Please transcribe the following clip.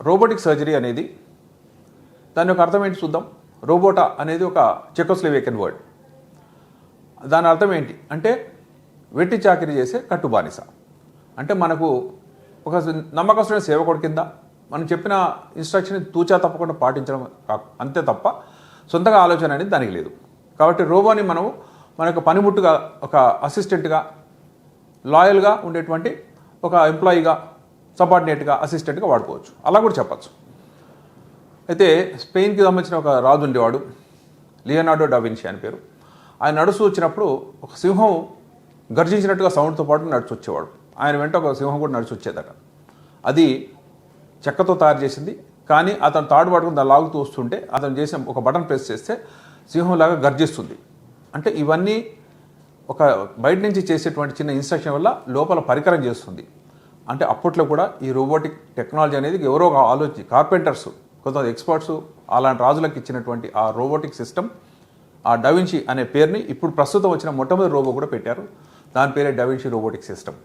Robotic surgery అనేది దాని యొక్క అర్థం ఏంటి చూద్దాం. రోబోటా అనేది ఒక చెకోస్లోవేకియన్ వర్డ్. దాని అర్థం ఏంటి? అంటే వెట్టి చాకిరీ చేసే కట్టు బానిస అంటే మనకు ఒక నమ్మకస్తున్న సేవకుడి కింద మనం చెప్పిన ఇన్స్ట్రక్షన్ తూచా తప్పకుండా పాటించడం అంతే తప్ప సొంతగా ఆలోచన అనేది దానికి లేదు. కాబట్టి రోబోని మనం యొక్క పనిముట్టుగా ఒక అసిస్టెంట్గా లాయల్గా ఉండేటువంటి ఒక ఎంప్లాయీగా సబార్డినేట్గా అసిస్టెంట్గా వాడుకోవచ్చు. అలా కూడా చెప్పచ్చు. అయితే స్పెయిన్కి సంబంధించిన ఒక రాజు ఉండేవాడు లియనార్డో డావిన్షి అని పేరు. ఆయన నడుస్తూ వచ్చినప్పుడు ఒక సింహం గర్జించినట్టుగా సౌండ్తో పాటు నడుచు వచ్చేవాడు ఆయన వెంట ఒక సింహం కూడా నడిచి వచ్చేదట అది చెక్కతో తయారు చేసింది కానీ అతను తాడు పట్టుకుని దాన్ని లాగుతూ వస్తుంటే అతను చేసిన ఒక బటన్ ప్రెస్ చేస్తే సింహంలాగా గర్జిస్తుంది. అంటే ఇవన్నీ ఒక బయట నుంచి చేసేటువంటి చిన్న ఇన్స్ట్రక్షన్ వల్ల లోపల పరికరం చేస్తుంది. అంటే అప్పట్లో కూడా ఈ రోబోటిక్ టెక్నాలజీ అనేది ఎవరో ఒక ఆలోచి కార్పెంటర్స్ కొంతమంది ఎక్స్పర్ట్స్ అలాంటి రాజులకు ఇచ్చినటువంటి ఆ రోబోటిక్ సిస్టమ్ ఆ డవిన్షి అనే పేరుని ఇప్పుడు ప్రస్తుతం వచ్చిన మొట్టమొదటి రోబో కూడా పెట్టారు. దాని పేరే డవిన్షి రోబోటిక్ సిస్టమ్.